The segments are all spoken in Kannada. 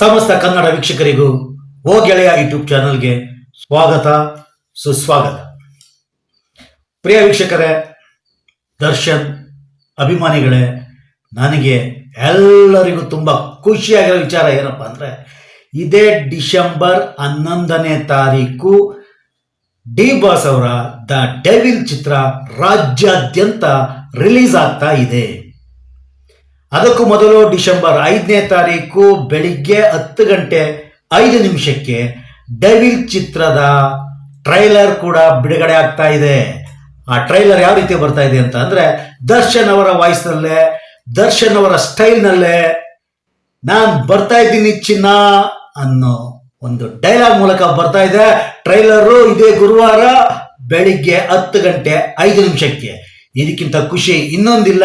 ಸಮಸ್ತ ಕನ್ನಡ ವೀಕ್ಷಕರಿಗೂ ಓ ಗೆಳೆಯ ಯೂಟ್ಯೂಬ್ ಚಾನಲ್ಗೆ ಸ್ವಾಗತ, ಸುಸ್ವಾಗತ. ಪ್ರಿಯ ವೀಕ್ಷಕರೇ, ದರ್ಶನ್, ಅಭಿಮಾನಿಗಳೇ, ನನಗೆ ಎಲ್ಲರಿಗೂ ತುಂಬ ಖುಷಿಯಾಗಿರೋ ವಿಚಾರ ಏನಪ್ಪ ಅಂದರೆ, ಇದೇ ಡಿಸೆಂಬರ್ ಹನ್ನೊಂದನೇ ತಾರೀಕು ಡಿ ಬಾಸ್ ಅವರ ದ ಡೆವಿಲ್ ಚಿತ್ರ ರಾಜ್ಯಾದ್ಯಂತ ರಿಲೀಸ್ ಆಗ್ತಾ ಇದೆ. ಅದಕ್ಕೂ ಮೊದಲು ಡಿಸೆಂಬರ್ ಐದನೇ ತಾರೀಕು ಬೆಳಿಗ್ಗೆ ಹತ್ತು ಗಂಟೆ ಐದು ನಿಮಿಷಕ್ಕೆ ಡೆವಿಲ್ ಚಿತ್ರದ ಟ್ರೈಲರ್ ಕೂಡ ಬಿಡುಗಡೆ ಆಗ್ತಾ ಇದೆ. ಆ ಟ್ರೈಲರ್ ಯಾವ ರೀತಿ ಬರ್ತಾ ಇದೆ ಅಂತ ಅಂದ್ರೆ ದರ್ಶನ್ ಅವರ ವಾಯ್ಸ್ನಲ್ಲೇ, ದರ್ಶನ್ ಅವರ ಸ್ಟೈಲ್ನಲ್ಲೇ ನಾನು ಬರ್ತಾ ಇದ್ದೀನಿ ಚಿನ್ನ ಅನ್ನೋ ಒಂದು ಡೈಲಾಗ್ ಮೂಲಕ ಬರ್ತಾ ಇದೆ. ಟ್ರೈಲರು ಇದೇ ಗುರುವಾರ ಬೆಳಿಗ್ಗೆ ಹತ್ತು ಗಂಟೆ ಐದು ನಿಮಿಷಕ್ಕೆ. ಇದಕ್ಕಿಂತ ಖುಷಿ ಇನ್ನೊಂದಿಲ್ಲ,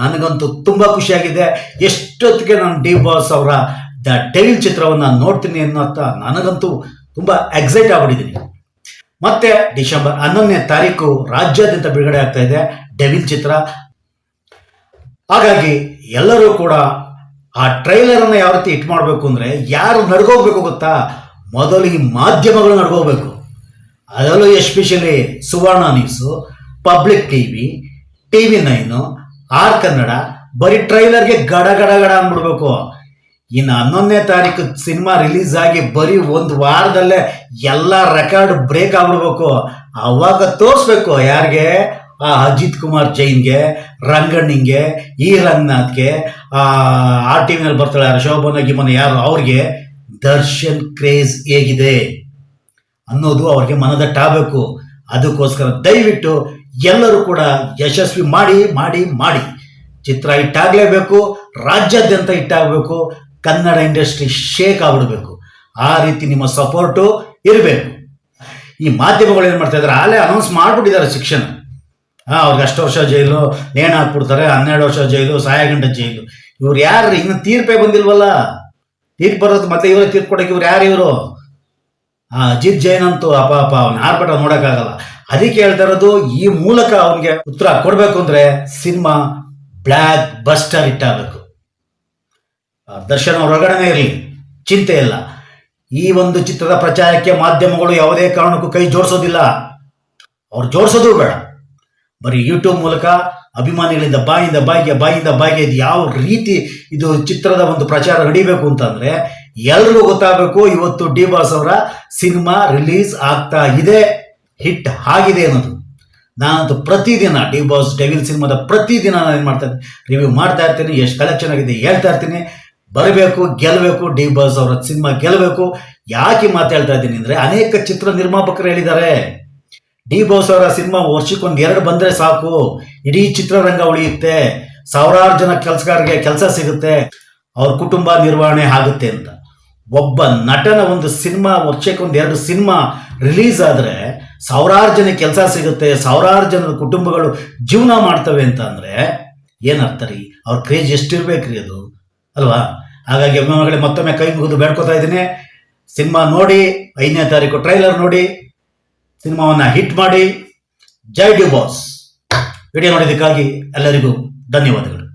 ನನಗಂತೂ ತುಂಬ ಖುಷಿಯಾಗಿದೆ. ಎಷ್ಟೊತ್ತಿಗೆ ನಾನು ಡಿ ಬಾಸ್ ಅವರ ದ ಟೈಲ್ ಚಿತ್ರವನ್ನು ನೋಡ್ತೀನಿ ಅನ್ನೋಂಥ ನನಗಂತೂ ತುಂಬ ಎಕ್ಸೈಟ್ ಆಗ್ಬಿಟ್ಟಿದ್ದೀನಿ. ಮತ್ತೆ ಡಿಸೆಂಬರ್ ಹನ್ನೊಂದನೇ ತಾರೀಕು ರಾಜ್ಯಾದ್ಯಂತ ಬಿಡುಗಡೆ ಆಗ್ತಾ ಇದೆ ಡೆವಿಲ್ ಚಿತ್ರ. ಹಾಗಾಗಿ ಎಲ್ಲರೂ ಕೂಡ ಆ ಟ್ರೈಲರ್ ಅನ್ನ ಯಾವ ರೀತಿ ಇಟ್ ಮಾಡಬೇಕು ಅಂದ್ರೆ ಯಾರು ನಡ್ಗೋಗ್ಬೇಕು ಗೊತ್ತಾ? ಮೊದಲು ಈ ಮಾಧ್ಯಮಗಳು ನಡ್ಕೋಬೇಕು ಅದರಲ್ಲೂ especially Suvarna news public TV TV nine, R Kannada, ಬರೀ ಟ್ರೈಲರ್ಗೆ ಗಡ ಗಡ ಗಡ ಅಂದ್ಬಿಡ್ಬೇಕು. ಇನ್ನು ಹನ್ನೊಂದನೇ ತಾರೀಕು ಸಿನಿಮಾ ರಿಲೀಸ್ ಆಗಿ ಬರೀ ಒಂದು ವಾರದಲ್ಲೇ ಎಲ್ಲ ರೆಕಾರ್ಡ್ ಬ್ರೇಕ್ ಆಗ್ಬಿಡ್ಬೇಕು. ಅವಾಗ ತೋರಿಸ್ಬೇಕು ಯಾರಿಗೆ? ಆ ಅಜಿತ್ ಕುಮಾರ್ ಜೈನ್ಗೆ, ರಂಗಣ್ಣಿಂಗೆ, ಈ ರಂಗನಾಥ್ಗೆ, ಆ ಟಿ ವಿನಲ್ಲಿ ಬರ್ತಾಳೆ ಶೋಭನ, ಗಿಮನ ಯಾರು? ಅವ್ರಿಗೆ ದರ್ಶನ್ ಕ್ರೇಜ್ ಹೇಗಿದೆ ಅನ್ನೋದು ಅವ್ರಿಗೆ ಮನದಟ್ಟಾಗಬೇಕು. ಅದಕ್ಕೋಸ್ಕರ ದಯವಿಟ್ಟು ಎಲ್ಲರೂ ಕೂಡ ಯಶಸ್ವಿ ಮಾಡಿ ಮಾಡಿ ಮಾಡಿ. ಚಿತ್ರ ಇಟ್ಟಾಗಲೇಬೇಕು ರಾಜ್ಯಾದ್ಯಂತ ಇಟ್ಟಾಗಬೇಕು ಕನ್ನಡ ಇಂಡಸ್ಟ್ರಿ ಶೇಕ್ ಆಗ್ಬಿಡ್ಬೇಕು. ಆ ರೀತಿ ನಿಮ್ಮ ಸಪೋರ್ಟು ಇರಬೇಕು. ಈ ಮಾಧ್ಯಮಗಳು ಏನು ಮಾಡ್ತಾ ಇದ್ದಾರೆ ಆಲೇ ಅನೌನ್ಸ್ ಮಾಡಿಬಿಟ್ಟಿದ್ದಾರೆ ಶಿಕ್ಷಣ. ಹಾಂ, ಅವ್ರಿಗೆ ಅಷ್ಟು ವರ್ಷ ಜೈಲು, ನೇಣು ಹಾಕ್ಬಿಡ್ತಾರೆ, ಹನ್ನೆರಡು ವರ್ಷ ಜೈಲು, ಸಾಯಗಂಡ ಜೈಲು. ಇವ್ರು ಯಾರು ಇನ್ನು ತೀರ್ಪೇ ಬಂದಿಲ್ವಲ್ಲ? ತೀರ್ಪು ಬರೋದು ಮತ್ತೆ ಇವರೇ ತೀರ್ಪು ಕೊಡೋಕೆ ಇವ್ರು ಯಾರು ಇವರು? ಆ ಅಜಿತ್ ಜೈನ್ ಅಂತೂ ಅಪ ಅಪ ಅವನ ಆರ್ಭಟ ನೋಡೋಕ್ಕಾಗಲ್ಲ. ಅದಕ್ಕೆ ಹೇಳ್ತಾ ಇರೋದು, ಈ ಮೂಲಕ ಅವನಿಗೆ ಉತ್ತರ ಕೊಡಬೇಕು ಅಂದ್ರೆ ಸಿನಿಮಾ ಬ್ಲ್ಯಾಕ್ ಬಸ್ಟರ್ ಇಟ್ಟಾಗಬೇಕು ದರ್ಶನ ಅವ್ರ ಹೊರಗಡೆನೇ ಇರಲಿ, ಚಿಂತೆ ಇಲ್ಲ. ಈ ಒಂದು ಚಿತ್ರದ ಪ್ರಚಾರಕ್ಕೆ ಮಾಧ್ಯಮಗಳು ಯಾವುದೇ ಕಾರಣಕ್ಕೂ ಕೈ ಜೋಡಿಸೋದಿಲ್ಲ. ಅವ್ರು ಜೋಡಿಸೋದು ಬೇಡ. ಬರೀ ಯೂಟ್ಯೂಬ್ ಮೂಲಕ ಅಭಿಮಾನಿಗಳಿಂದ ಬಾಯಿಂದ ಬಾಯಿಗೆ ಬಾಯಿಂದ ಬಾಯಿಗೆ ಯಾವ ರೀತಿ ಇದು ಚಿತ್ರದ ಒಂದು ಪ್ರಚಾರ ನಡಿಬೇಕು ಅಂತಂದ್ರೆ ಎಲ್ರಿಗೂ ಗೊತ್ತಾಗಬೇಕು, ಇವತ್ತು ಡಿ ಬಾಸ್ ಅವರ ಸಿನಿಮಾ ರಿಲೀಸ್ ಆಗ್ತಾ ಇದೆ, ಹಿಟ್ ಆಗಿದೆ ಅನ್ನೋದು. ನಾನಂತೂ ಪ್ರತಿದಿನ ಡಿ ಬಾಸ್ ಡೆವಿಲ್ ಸಿನಿಮಾದ ಪ್ರತಿದಿನ ನಾನು ಏನು ಮಾಡ್ತಾ ರಿವ್ಯೂ ಮಾಡ್ತಾ ಇರ್ತೀನಿ, ಎಷ್ಟು ಕಲೆಕ್ಷನ್ ಆಗಿದೆ ಹೇಳ್ತಾ ಇರ್ತೀನಿ. ಬರಬೇಕು, ಗೆಲ್ಲಬೇಕು, ಡಿ ಬಾಸ್ ಅವರ ಸಿನಿಮಾ ಗೆಲ್ಲಬೇಕು. ಯಾಕೆ ಮಾತಾಡ್ತಾ ಇದ್ದೀನಿ ಅಂದರೆ, ಅನೇಕ ಚಿತ್ರ ನಿರ್ಮಾಪಕರು ಹೇಳಿದ್ದಾರೆ. ಡಿ ಬಾಸ್ ಅವರ ಸಿನಿಮಾ ವರ್ಷಕ್ಕೊಂದು ಎರಡು ಬಂದರೆ ಸಾಕು. ಇಡೀ ಚಿತ್ರರಂಗ ಉಳಿಯುತ್ತೆ. ಸಾವಿರಾರು ಜನ ಕೆಲಸಗಾರರಿಗೆ ಕೆಲಸ ಸಿಗುತ್ತೆ. ಅವ್ರ ಕುಟುಂಬ ನಿರ್ವಹಣೆ ಆಗುತ್ತೆ ಅಂತ. ಒಬ್ಬ ನಟನ ಒಂದು ಸಿನಿಮಾ ವರ್ಷಕ್ಕೊಂದು ಎರಡು ಸಿನಿಮಾ ರಿಲೀಸ್ ಆದರೆ ಸಾವಿರಾರು ಜನ ಕೆಲಸ ಸಿಗುತ್ತೆ, ಸಾವಿರಾರು ಜನರ ಕುಟುಂಬಗಳು ಜೀವನ ಮಾಡ್ತವೆ ಅಂತ ಅಂದರೆ ಏನರ್ಥ ರೀ? ಅವ್ರ ಕ್ರೇಜ್ ಎಷ್ಟಿರ್ಬೇಕ್ರಿ ಅದು? ಅಲ್ವಾ? ಹಾಗಾಗಿ ಅಭಿಮಾನಿಗಳೇ ಮತ್ತೊಮ್ಮೆ ಕೈ ಮುಗಿದು ಬೇಡ್ಕೋತಾ ಇದ್ದೀನಿ. ಸಿನಿಮಾ ನೋಡಿ, ಐದನೇ ತಾರೀಕು ಟ್ರೈಲರ್ ನೋಡಿ, ಸಿನಿಮಾವನ್ನು ಹಿಟ್ ಮಾಡಿ. ಜೈ ಡ್ಯೂ ಬಾಸ್. ವಿಡಿಯೋ ನೋಡಿದ್ದಕ್ಕಾಗಿ ಎಲ್ಲರಿಗೂ ಧನ್ಯವಾದಗಳು.